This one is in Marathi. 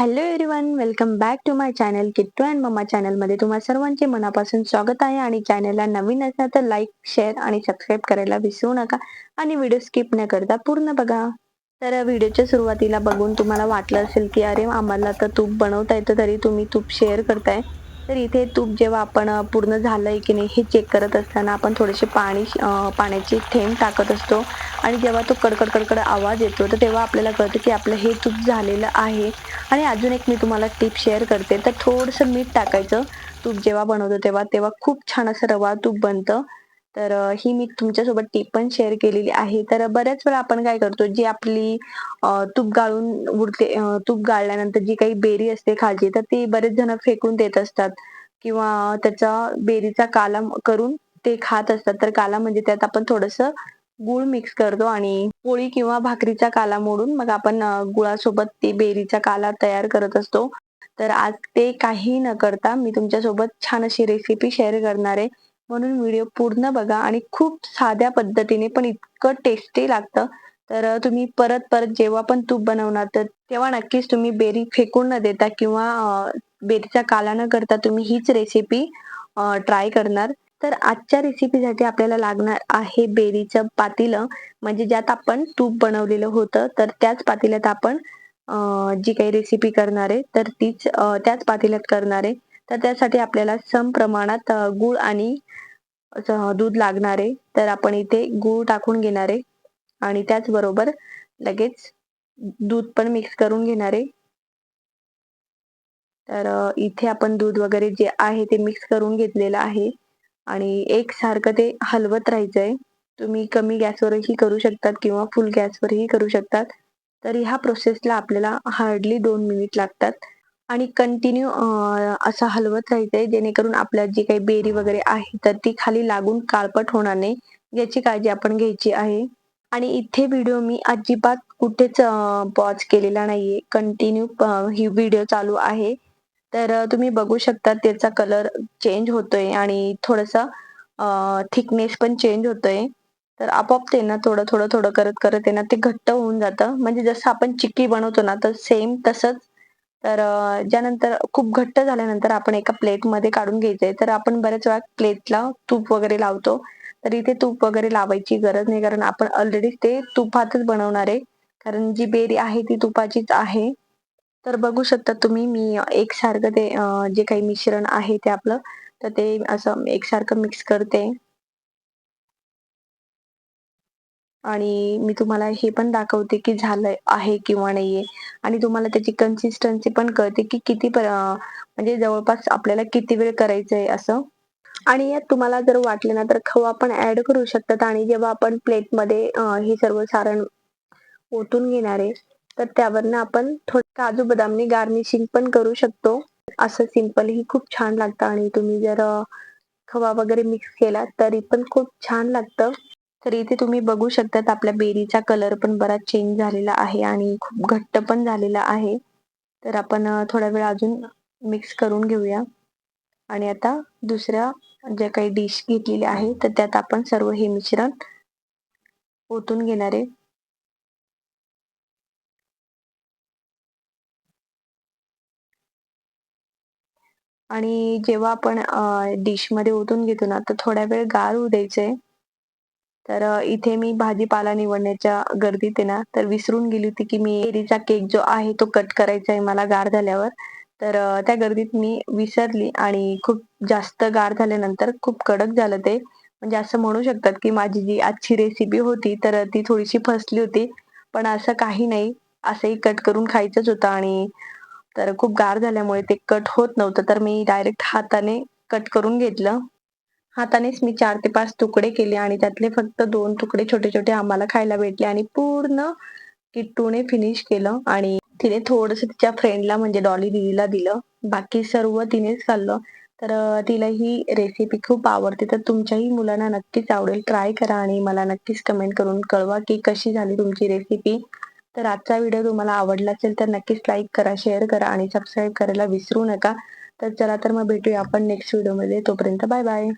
Hello everyone welcome back to my channel Kittu and mamma चॅनलमध्ये तुम्हा सर्वांचे मनापासून स्वागत आहे आणि चॅनलला नवीन असा तर लाईक शेअर आणि सबस्क्राईब करायला विसरू नका आणि व्हिडिओ स्किप न करता पूर्ण बघा. तर व्हिडिओच्या सुरुवातीला बघून तुम्हाला वाटलं असेल की अरे आम्हाला तर तूप बनवता येतं तरी तुम्ही तूप शेअर करताय. तर इथे तूप जेव्हा आपण पूर्ण पूर्ण झालंय की नाही हे चेक करत असताना आपण थोडेसे पाणी पाण्याचे थेंब टाकत असतो. आणि जेव्हा तो कडकड कडकड आवाज येतो तर तेव्हा आपल्याला कळतं की आपलं हे तूप झालेलं आहे. आणि अजून एक मी तुम्हाला टिप शेअर करते. तर थोडंसं मीठ टाकायचं. तूप जेव्हा बनवतो तेव्हा तेव्हा खूप छान असं रवा तूप बनतं. तर ही मी तुमच्यासोबत टीप पण शेअर केलेली आहे. तर बऱ्याच वेळा आपण काय करतो जी आपली तूप गाळून उरते तूप गाळल्यानंतर जी काही बेरी असते खालची तर ती बरेच जण फेकून देत असतात. किंवा त्याचा बेरीचा काला करून ते खात असतात. तर काला म्हणजे त्यात आपण थोडंसं गुळ मिक्स करतो आणि पोळी किंवा भाकरीचा काला मोडून मग आपण गुळासोबत ते बेरीचा काला तयार करत असतो. तर आज ते काही न करता मी तुमच्यासोबत छान अशी रेसिपी शेअर करणार आहे. म्हणून व्हिडिओ पूर्ण बघा आणि खूप साध्या पद्धतीने पण इतकं टेस्टी लागतं. तर तुम्ही परत परत जेव्हा पण तूप बनवणार तर तेव्हा नक्कीच तुम्ही बेरी फेकून न देता किंवा बेरीचा काला न करता तुम्ही हीच रेसिपी ट्राय करणार. तर आजच्या रेसिपीसाठी आपल्याला लागणार आहे बेरीचं पातीलं. म्हणजे ज्यात आपण तूप बनवलेलं होतं तर त्याच पातेल्यात आपण जी काही रेसिपी करणार आहे तर तीच त्याच पातेल्यात करणार आहे. तर त्यासाठी आपल्याला सम प्रमाणात गूळ आणि दूध लागणार. आहे तर आपण इथे गूळ टाकून घेणार. आहे आणि त्याचबरोबर लगेच दूध पण मिक्स करून घेणार. आहे तर इथे आपण दूध वगैरे जे आहे ते मिक्स करून घेतलेलं आहे. आणि एकसारखं ते हलवत राहायचंय. तुम्ही कमी गॅसवरही करू शकतात किंवा फुल गॅसवरही करू शकतात. तर ह्या प्रोसेसला आपल्याला हार्डली दोन मिनिट लागतात. आणि कंटिन्यू असं हलवत राहायचंय जेणेकरून आपल्या जी काही बेरी वगैरे आहे तर ती खाली लागून काळपट होणार नाही याची काळजी आपण घ्यायची आहे. आणि इथे व्हिडिओ मी अजिबात कुठेच पॉज केलेला नाहीये. कंटिन्यू ही व्हिडिओ चालू आहे. तर तुम्ही बघू शकता त्याचा कलर चेंज होतोय आणि थोडासा थिकनेस पण चेंज होतोय. तर आपोआप ते ना थोडं थोडं थोडं करत करत आहे ना ते घट्ट होऊन जातं. म्हणजे जसं आपण चिक्की बनवतो ना तर सेम तसंच तर ज्यानंतर खूप घट्ट झाल्यानंतर आपण एका प्लेटमध्ये काढून घ्यायचंय. तर आपण बऱ्याच वेळा प्लेटला तूप वगैरे लावतो. तर इथे तूप वगैरे लावायची गरज नाही. कारण आपण ऑलरेडी ते तुपातच बनवणार आहे. कारण जी बेरी आहे ती तुपाचीच आहे. तर बघू शकता तुम्ही मी एकसारखं ते जे काही मिश्रण आहे ते आपलं तर ते असं एकसारखं मिक्स करते. आणि मी तुम्हाला हे पण दाखवते की झालंय आहे किंवा नाहीये. आणि तुम्हाला त्याची कन्सिस्टन्सी पण कळते की किती म्हणजे जवळपास आपल्याला किती वेळ करायचंय असं. आणि यात तुम्हाला जर वाटलं ना तर खवा पण ऍड करू शकतात. आणि जेव्हा आपण प्लेटमध्ये हे सर्व सारण ओतून घेणार आहे तर त्यावरनं आपण थोडं काजू बदामने गार्निशिंग पण करू शकतो. असं सिंपल ही खूप छान लागतं. आणि तुम्ही जर खवा वगैरे मिक्स केला तरी पण खूप छान लागतं. तर इथे तुम्ही बघू शकतात आपल्या बेरीचा कलर पण बराच चेंज झालेला आहे आणि खूप घट्ट पण झालेला आहे. तर आपण थोडा वेळ अजून मिक्स करून घेऊया. आणि आता दुसऱ्या ज्या काही डिश घेतलेल्या आहे तर त्यात आपण सर्व हे मिश्रण ओतून घेणार आहे. आणि जेव्हा आपण डिशमध्ये ओतून घेतो ना तर थोड्या वेळ गार होऊ द्यायचंय. तर इथे मी भाजीपाला निवडण्याच्या गर्दीत आहे ना तर विसरून गेली होती की मी एरीचा केक जो आहे तो कट करायचा आहे मला गार झाल्यावर. तर त्या गर्दीत मी विसरली आणि खूप जास्त गार झाल्यानंतर खूप कडक झालं ते. म्हणजे असं म्हणू शकतात की माझी जी आजची रेसिपी होती तर ती थोडीशी फसली होती. पण असं काही नाही. असंही कट करून खायचंच होतं आणि तर खूप गार झाल्यामुळे ते कट होत नव्हतं. तर मी डायरेक्ट हाताने कट करून घेतलं. हातानेच मी चार ते पाच तुकडे केले आणि त्यातले फक्त दोन तुकडे छोटे छोटे आम्हाला खायला भेटले आणि पूर्ण किट्टूने फिनिश केलं. आणि तिने थोडस तिच्या फ्रेंडला म्हणजे डॉली दीदीला दिलं. बाकी सर्व तिनेच खाल्लं तर तिला ही रेसिपी खूप आवडते. तर तुमच्याही मुलांना नक्कीच आवडेल. ट्राय करा आणि मला नक्कीच कमेंट करून कळवा की कशी झाली तुमची रेसिपी तर आजचा व्हिडिओ तुम्हाला आवडला असेल तर नक्कीच लाईक करा शेअर करा आणि सबस्क्राईब करायला विसरू नका. तर चला तर मग भेटूया आपण नेक्स्ट व्हिडिओमध्ये तोपर्यंत बाय बाय